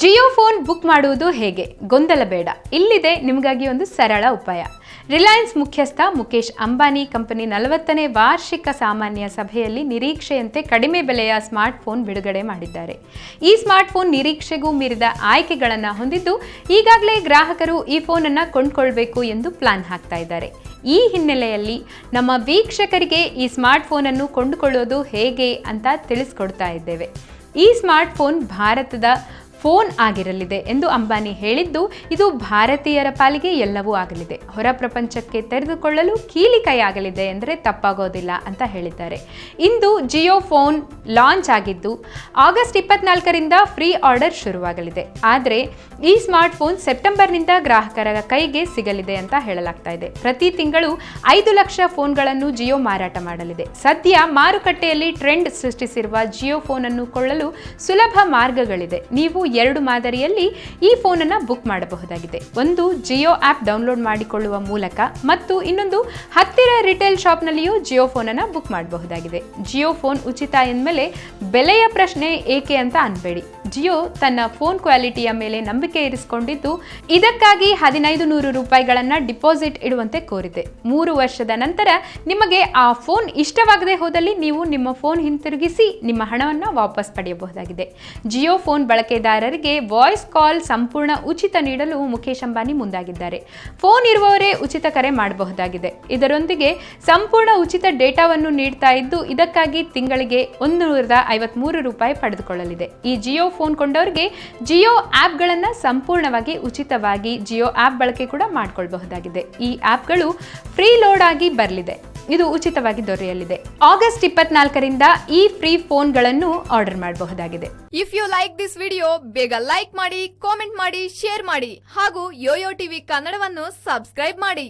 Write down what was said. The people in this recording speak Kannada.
ಜಿಯೋ ಫೋನ್ ಬುಕ್ ಮಾಡುವುದು ಹೇಗೆ? ಗೊಂದಲ ಬೇಡ. ಇಲ್ಲಿದೆ ನಿಮಗಾಗಿ ಒಂದು ಸರಳ ಉಪಾಯ. ರಿಲಯನ್ಸ್ ಮುಖ್ಯಸ್ಥ ಮುಕೇಶ್ ಅಂಬಾನಿ ಕಂಪನಿ ನಲವತ್ತನೇ ವಾರ್ಷಿಕ ಸಾಮಾನ್ಯ ಸಭೆಯಲ್ಲಿ ನಿರೀಕ್ಷೆಯಂತೆ ಕಡಿಮೆ ಬೆಲೆಯ ಸ್ಮಾರ್ಟ್ಫೋನ್ ಬಿಡುಗಡೆ ಮಾಡಿದ್ದಾರೆ. ಈ ಸ್ಮಾರ್ಟ್ಫೋನ್ ನಿರೀಕ್ಷೆಗೂ ಮೀರಿದ ಆಯ್ಕೆಗಳನ್ನು ಹೊಂದಿದ್ದು, ಈಗಾಗಲೇ ಗ್ರಾಹಕರು ಈ ಫೋನನ್ನು ಕೊಂಡ್ಕೊಳ್ಬೇಕು ಎಂದು ಪ್ಲಾನ್ ಹಾಕ್ತಾ ಇದ್ದಾರೆ. ಈ ಹಿನ್ನೆಲೆಯಲ್ಲಿ ನಮ್ಮ ವೀಕ್ಷಕರಿಗೆ ಈ ಸ್ಮಾರ್ಟ್ಫೋನನ್ನು ಕೊಂಡುಕೊಳ್ಳೋದು ಹೇಗೆ ಅಂತ ತಿಳಿಸ್ಕೊಡ್ತಾ ಇದ್ದೇವೆ. ಈ ಸ್ಮಾರ್ಟ್ಫೋನ್ ಭಾರತದ ಫೋನ್ ಆಗಿರಲಿದೆ ಎಂದು ಅಂಬಾನಿ ಹೇಳಿದ್ದು, ಇದು ಭಾರತೀಯರ ಪಾಲಿಗೆ ಎಲ್ಲವೂ ಆಗಲಿದೆ. ಹೊರ ಪ್ರಪಂಚಕ್ಕೆ ತೆರೆದುಕೊಳ್ಳಲು ಕೀಲಿಕೈ ಆಗಲಿದೆ ಎಂದರೆ ತಪ್ಪಾಗೋದಿಲ್ಲ ಅಂತ ಹೇಳಿದ್ದಾರೆ. ಇಂದು ಜಿಯೋ ಫೋನ್ ಲಾಂಚ್ ಆಗಿದ್ದು, ಆಗಸ್ಟ್ ಇಪ್ಪತ್ನಾಲ್ಕರಿಂದ ಫ್ರೀ ಆರ್ಡರ್ ಶುರುವಾಗಲಿದೆ. ಆದರೆ, ಈ ಸ್ಮಾರ್ಟ್ಫೋನ್ ಸೆಪ್ಟೆಂಬರ್ನಿಂದ ಗ್ರಾಹಕರ ಕೈಗೆ ಸಿಗಲಿದೆ ಅಂತ ಹೇಳಲಾಗ್ತಾ ಇದೆ. ಪ್ರತಿ ತಿಂಗಳು ಐದು ಲಕ್ಷ ಫೋನ್ಗಳನ್ನು ಜಿಯೋ ಮಾರಾಟ ಮಾಡಲಿದೆ. ಸದ್ಯ ಮಾರುಕಟ್ಟೆಯಲ್ಲಿ ಟ್ರೆಂಡ್ ಸೃಷ್ಟಿಸಿರುವ ಜಿಯೋ ಫೋನ್ ಅನ್ನು ಕೊಳ್ಳಲು ಸುಲಭ ಮಾರ್ಗಗಳಿದೆ. ನೀವು ಎರಡು ಮಾದರಿಯಲ್ಲಿ ಈ ಫೋನನ್ನು ಬುಕ್ ಮಾಡಬಹುದಾಗಿದೆ. ಒಂದು ಜಿಯೋ ಆ್ಯಪ್ ಡೌನ್ಲೋಡ್ ಮಾಡಿಕೊಳ್ಳುವ ಮೂಲಕ ಮತ್ತು ಇನ್ನೊಂದು ಹತ್ತಿರ ರಿಟೇಲ್ ಶಾಪ್ನಲ್ಲಿಯೂ ಜಿಯೋ ಫೋನನ್ನು ಬುಕ್ ಮಾಡಬಹುದಾಗಿದೆ. ಜಿಯೋ ಫೋನ್ ಉಚಿತ ಎಂದಮೇಲೆ ಬೆಲೆಯ ಪ್ರಶ್ನೆ ಏಕೆ ಅಂತ ಅನ್ಬೇಡಿ. ಜಿಯೋ ತನ್ನ ಫೋನ್ ಕ್ವಾಲಿಟಿಯ ಮೇಲೆ ನಂಬಿಕೆ ಇರಿಸಿಕೊಂಡಿದ್ದು, ಇದಕ್ಕಾಗಿ ಹದಿನೈದು ನೂರು ರೂಪಾಯಿಗಳನ್ನು ಡಿಪಾಸಿಟ್ ಇಡುವಂತೆ ಕೋರಿದೆ. ಮೂರು ವರ್ಷದ ನಂತರ ನಿಮಗೆ ಆ ಫೋನ್ ಇಷ್ಟವಾಗದೆ ಹೋದಲ್ಲಿ ನೀವು ನಿಮ್ಮ ಫೋನ್ ಹಿಂತಿರುಗಿಸಿ ನಿಮ್ಮ ಹಣವನ್ನು ವಾಪಸ್ ಪಡೆಯಬಹುದಾಗಿದೆ. ಜಿಯೋ ಫೋನ್ ಬಳಕೆದಾರರಿಗೆ ವಾಯ್ಸ್ ಕಾಲ್ ಸಂಪೂರ್ಣ ಉಚಿತ ನೀಡಲು ಮುಖೇಶ್ ಅಂಬಾನಿ ಮುಂದಾಗಿದ್ದಾರೆ. ಫೋನ್ ಇರುವವರೇ ಉಚಿತ ಕರೆ ಮಾಡಬಹುದಾಗಿದೆ. ಇದರೊಂದಿಗೆ ಸಂಪೂರ್ಣ ಉಚಿತ ಡೇಟಾವನ್ನು ನೀಡ್ತಾ ಇದ್ದು, ಇದಕ್ಕಾಗಿ ತಿಂಗಳಿಗೆ ಒಂದು ನೂರದ ಐವತ್ಮೂರು ರೂಪಾಯಿ ಪಡೆದುಕೊಳ್ಳಲಿದೆ. ಈ ಜಿಯೋ ಫೋನ್ ಕೊಂಡವರಿಗೆ ಜಿಯೋ ಆ್ಯಪ್ಗಳನ್ನು ಸಂಪೂರ್ಣವಾಗಿ ಉಚಿತವಾಗಿ ಜಿಯೋ ಆ್ಯಪ್ ಬಳಕೆ ಕೂಡ ಮಾಡಿಕೊಳ್ಬಹುದಾಗಿದೆ. ಈ ಆ್ಯಪ್ಗಳು ಫ್ರೀ ಲೋಡ್ ಆಗಿ ಬರಲಿದೆ. ಇದು ಉಚಿತವಾಗಿ ದೊರೆಯಲಿದೆ. ಆಗಸ್ಟ್ ಇಪ್ಪತ್ನಾಲ್ಕರಿಂದ ಈ ಫ್ರೀ ಫೋನ್ಗಳನ್ನು ಆರ್ಡರ್ ಮಾಡಬಹುದಾಗಿದೆ. If you like this video ಬೇಗ ಲೈಕ್ ಮಾಡಿ ಕಾಮೆಂಟ್ ಮಾಡಿ ಶೇರ್ ಮಾಡಿ ಹಾಗೂ ಯೋಯೋ ಟಿವಿ ಕನ್ನಡವನ್ನು ಸಬ್ಸ್ಕ್ರೈಬ್ ಮಾಡಿ.